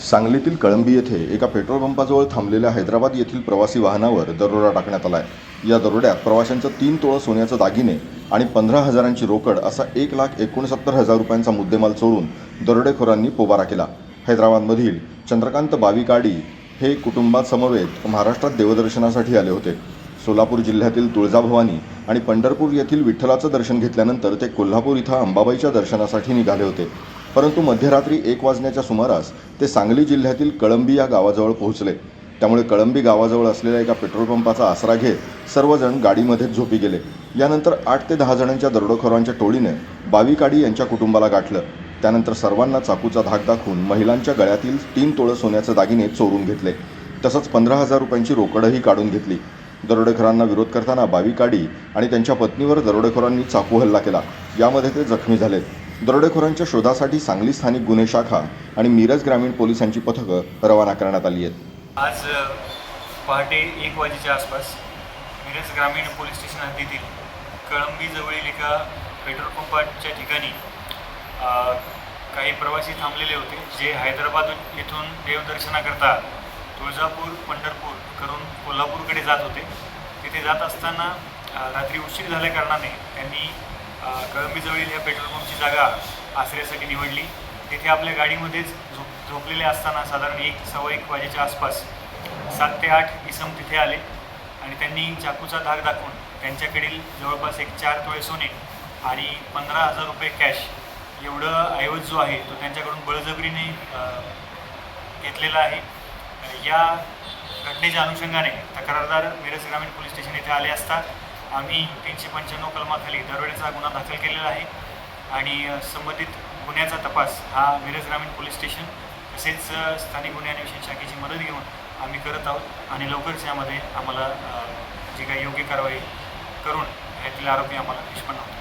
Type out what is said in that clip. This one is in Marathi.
सांगलीतील कळंबी येथे एका पेट्रोल पंपाजवळ थांबलेल्या हैदराबाद येथील प्रवासी वाहनावर दरोडा टाकण्यात आला आहे या दरोड्यात प्रवाशांचं तीन तोळं सोन्याचं दागिने आणि पंधरा हजारांची रोकड असा एक लाख एकोणसत्तर हजार रुपयांचा मुद्देमाल चोरून दरोडेखोरांनी पोबारा केला. हैदराबादमधील चंद्रकांत बाविकाडी हे कुटुंबासमवेत महाराष्ट्रात देवदर्शनासाठी आले होते. सोलापूर जिल्ह्यातील तुळजाभवानी आणि पंढरपूर येथील विठ्ठलाचं दर्शन घेतल्यानंतर ते कोल्हापूर इथं अंबाबाईच्या दर्शनासाठी निघाले होते. परंतु मध्यरात्री एक वाजण्याच्या सुमारास ते सांगली जिल्ह्यातील कळंबी या गावाजवळ पोहोचले. त्यामुळे कळंबी गावाजवळ असलेल्या एका पेट्रोल पंपाचा आसरा घेत सर्वजण गाडीमध्येच झोपी गेले. यानंतर आठ ते दहा जणांच्या दरोडेखोरांच्या टोळीने बावीकाडी यांच्या कुटुंबाला गाठलं. त्यानंतर सर्वांना चाकूचा धाक दाखवून महिलांच्या गळ्यातील तीन तोळं सोन्याचे दागिने चोरून घेतले. तसंच पंधरा हजार रुपयांची रोकडही काढून घेतली. दरोडेखोरांना विरोध करताना बाविकाडी आणि त्यांच्या पत्नीवर दरोडेखोरांनी चाकू हल्ला केला. यामध्ये ते जखमी झालेत. दरोडेखोरांच्या शोधासाठी सांगली स्थानिक गुन्हे शाखा आणि मिरज ग्रामीण पोलिसांची पथकं रवाना करण्यात आली आहेत. आज पहाटे एक वाजेच्या आसपास मिरज ग्रामीण पोलीस स्टेशन हद्दीतील कळंबीजवळील एका पेट्रोल पंपाच्या ठिकाणी काही प्रवासी थांबलेले होते जे हैदराबाद येथून देवदर्शनाकरता तुळजापूर पंढरपूर करून कोल्हापूरकडे जात होते. तिथे जात असताना रात्री उशीर झाल्या कारणाने त्यांनी कळंबीजवळील या पेट्रोल पंपची जागा आश्रयासाठी निवडली. तिथे आपल्या गाडीमध्येच झोप झोपलेले असताना साधारण एक सव्वा एक वाजेच्या आसपास सात ते आठ इसम तिथे आले आणि त्यांनी चाकूचा धाक दाखवून त्यांच्याकडील जवळपास एक चार तोळे सोने आणि पंधरा हजार रुपये कॅश एवढं ऐवज जो आहे तो त्यांच्याकडून बळजबरीने घेतलेला आहे. या घटनेच्या अनुषंगाने तक्रारदार मिरज ग्रामीण पोलीस स्टेशन येथे आले असता आम्ही तीनशे पंच्याण्णव कलमाखाली दरोड्याचा गुन्हा दाखल केलेला आहे. आणि संबंधित गुन्ह्याचा तपास हा मिरज ग्रामीण पोलीस स्टेशन तसेच स्थानिक गुन्हे अन्वेषण शाखेची मदत घेऊन आम्ही करत आहोत. आणि लवकरच यामध्ये आम्हाला जी काही योग्य कारवाई करून यातील आरोपी आम्हाला निष्पन्न होतो